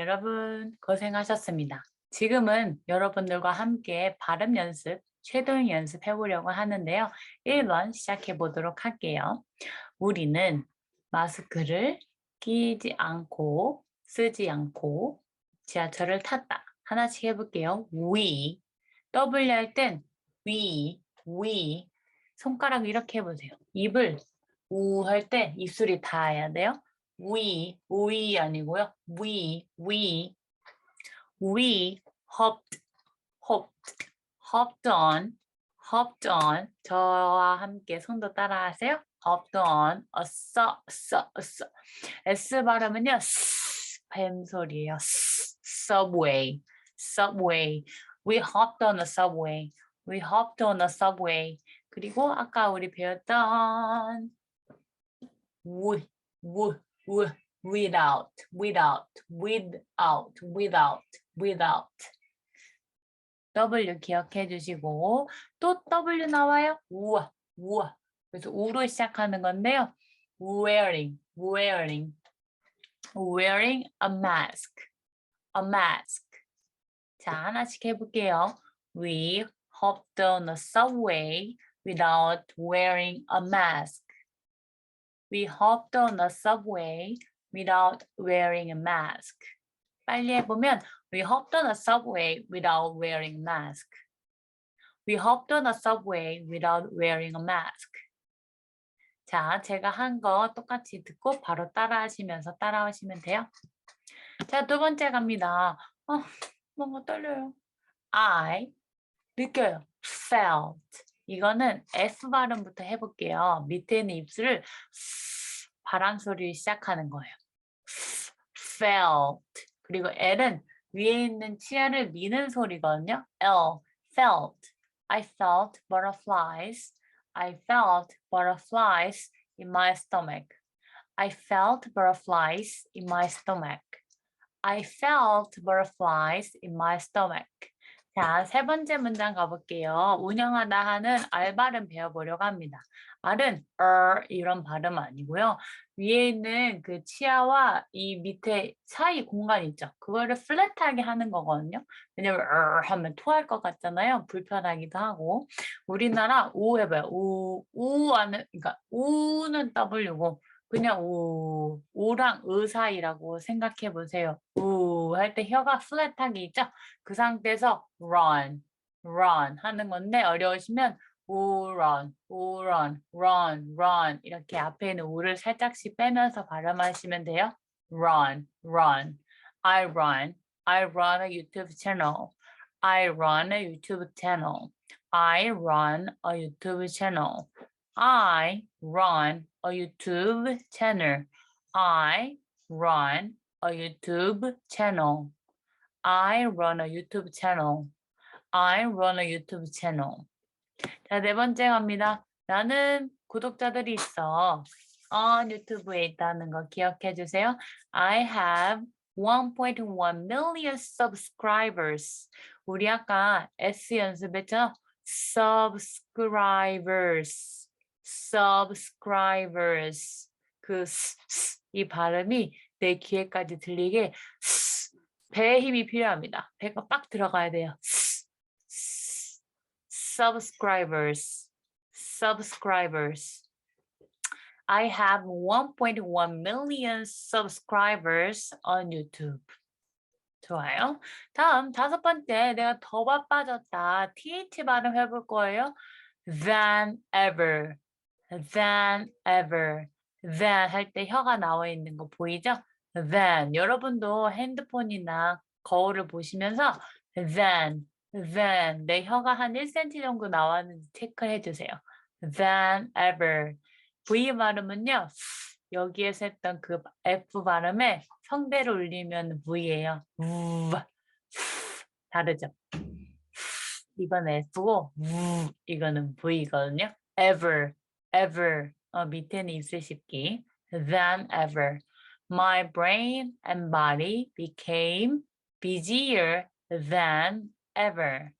여러분 고생하셨습니다. 지금은 여러분들과 함께 발음 연습, 쉐도잉 연습해 보려고 하는데요. 1번 시작해 보도록 할게요. 우리는 마스크를 끼지 않고 쓰지 않고 지하철을 탔다. 하나씩 해볼게요. We, W 할 땐 we, we 손가락 이렇게 해보세요. 입을 우 할 때 입술이 닿아야 돼요. We, we 아니고요. we, we, we hopped, hopped, hopped on, hopped on. 저와 함께 손도 따라하세요. hopped on, 어서, 어서, 어서. S 발음은요. 스, 뱀 소리예요. 스, subway, subway. We hopped on the subway. We hopped on the subway. 그리고 아까 우리 배웠던 would, would, without, without, without, without, without. W 기억해 주시고 또 W 나와요. 우와, 우와. 그래서 우로 시작하는 건데요. wearing, wearing, wearing a mask, a mask. 자, 하나씩 해볼게요. We hopped on the subway without wearing a mask. We hopped on the subway without wearing a mask. 빨리 해보면 We hopped on a subway without wearing a mask. We hopped on a subway without wearing a mask. 자, 제가 한 거 똑같이 듣고 바로 따라하시면서 따라하시면 돼요. 자, 두 번째 갑니다. 어, 뭔가 떨려요. I 느껴요. felt. 이거는 F 발음부터 해볼게요. 밑에 있는 입술을 바람 소리를 시작하는 거예요. felt. 그리고 L은 위에 있는 치아를 미는 소리거든요. L, felt. I felt butterflies. I felt butterflies in my stomach. I felt butterflies in my stomach. I felt butterflies in my stomach. 자, 세 번째 문장 가볼게요. 운영하다 하는 알 발음 배워보려고 합니다. 알은 er 이런 발음 아니고요. 위에 있는 그 치아와 이 밑에 사이 공간 있죠. 그거를 플랫하게 하는 거거든요. 왜냐면 er 하면 토할 것 같잖아요. 불편하기도 하고. 우리나라 우 해봐요. 우, 우 하는, 그러니까 우는 W고 그냥 우, 우랑 의 사이라고 생각해 보세요. 우 할 때 혀가 플랫하게 있죠? 그 상태에서 run, run 하는 건데 어려우시면 우 run, 우 run, run, run 이렇게 앞에 있는 우를 살짝씩 빼면서 발음하시면 돼요. run, run. I run, I run a YouTube channel. I run a YouTube channel. I run a YouTube channel. I run a YouTube channel. I run a YouTube channel. I run a YouTube channel. I run a YouTube channel. 자, 네 번째 갑니다. 나는 구독자들이 있어. on 유튜브에 있다는 거 기억해 주세요. I have 1.1 million subscribers. 우리 아까 S 연습했죠? subscribers. subscribers. 그 이 발음이 내 귀에까지 들리게 배에 힘이 필요합니다. 배가 빡 들어가야 돼요. subscribers. subscribers. I have 1.1 million subscribers on YouTube. 좋아요. 다음 다섯 번째 내가 더 바빠졌다. TH 발음 해볼 거예요. than ever. Than ever. than 할 때 혀가 나와 있는 거 보이죠? than. 여러분도 핸드폰이나 거울을 보시면서 than, than 내 혀가 한 1cm 정도 나왔는지 체크해 주세요. than ever. V 발음은요. 여기에서 했던 그 F 발음에 성대를 울리면 V예요. 다르죠? 이건 F고. 이거는 V거든요. ever, ever. 어, 밑에는 입술 씹기. than ever. My brain and body became busier than ever.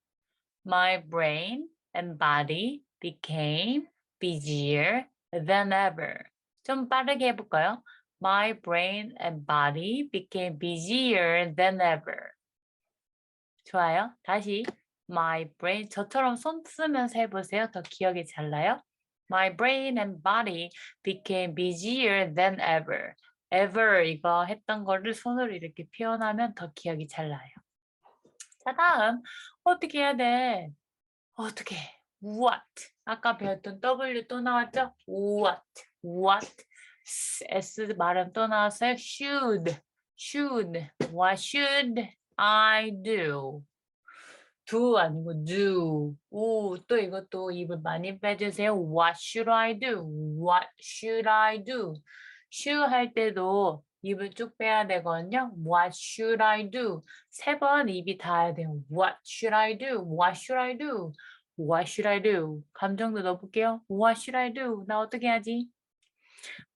My brain and body became busier than ever. 좀 빠르게 해볼까요? My brain and body became busier than ever. 좋아요. 다시 my brain 저처럼 손 쓰면서 해보세요. 더 기억이 잘 나요. My brain and body became busier than ever. ever 이거 했던 거를 손으로 이렇게 표현하면 더 기억이 잘 나요. 자 다음 어떻게 해야 돼? 어떻게? What? 아까 배웠던 W 또 나왔죠? What? What? S, 발음 또 나왔어요. Should. Should. What should I do? Do 아니고 do. 오, 또 이것도 입을 많이 빼주세요. What should I do? What should I do? should 할 때도 입을 쭉 빼야 되거든요. What should I do? 세 번 입이 닿아야 돼요. What should I do? What should I do? What should I do? 감정도 넣어볼게요. What should I do? 나 어떻게 하지?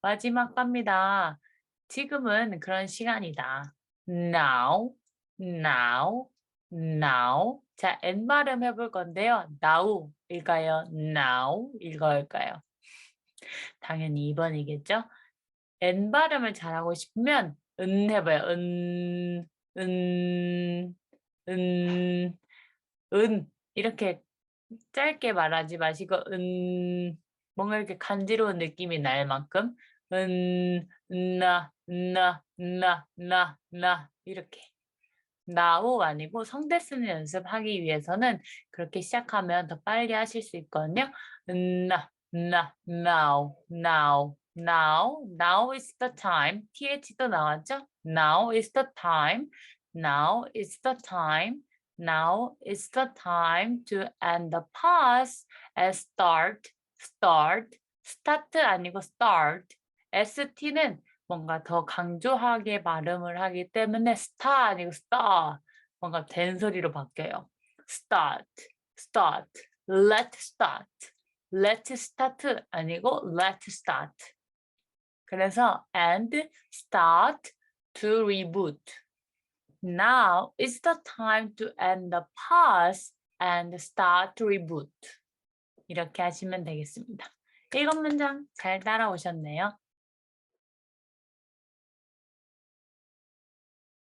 마지막 갑니다. 지금은 그런 시간이다. Now, now, now. 자, N 발음 해볼 건데요. Now 일까요? Now 읽어일까요? 당연히 2번이겠죠? N 발음을 잘하고 싶으면 은 해봐요. 은, 은, 은, 은 이렇게 짧게 말하지 마시고 은 뭔가 이렇게 간지러운 느낌이 날 만큼 은, 나, 나, 나, 나, 나 이렇게 나우 아니고 성대 쓰는 연습하기 위해서는 그렇게 시작하면 더 빨리 하실 수 있거든요. 음, 나, 나, now, now, now, now is the time. th도 나왔죠? Now is the time. Now is the time. Now is the time to end the pause and start, start, start 아니고 start. ST는 뭔가 더 강조하게 발음을 하기 때문에 star 아니고 star 뭔가 된 소리로 바뀌어요. start, start, let start, let start 아니고 let start. 그래서 and start to reboot. Now is the time to end the pause and start to reboot. 이렇게 하시면 되겠습니다. 일곱 문장 잘 따라오셨네요.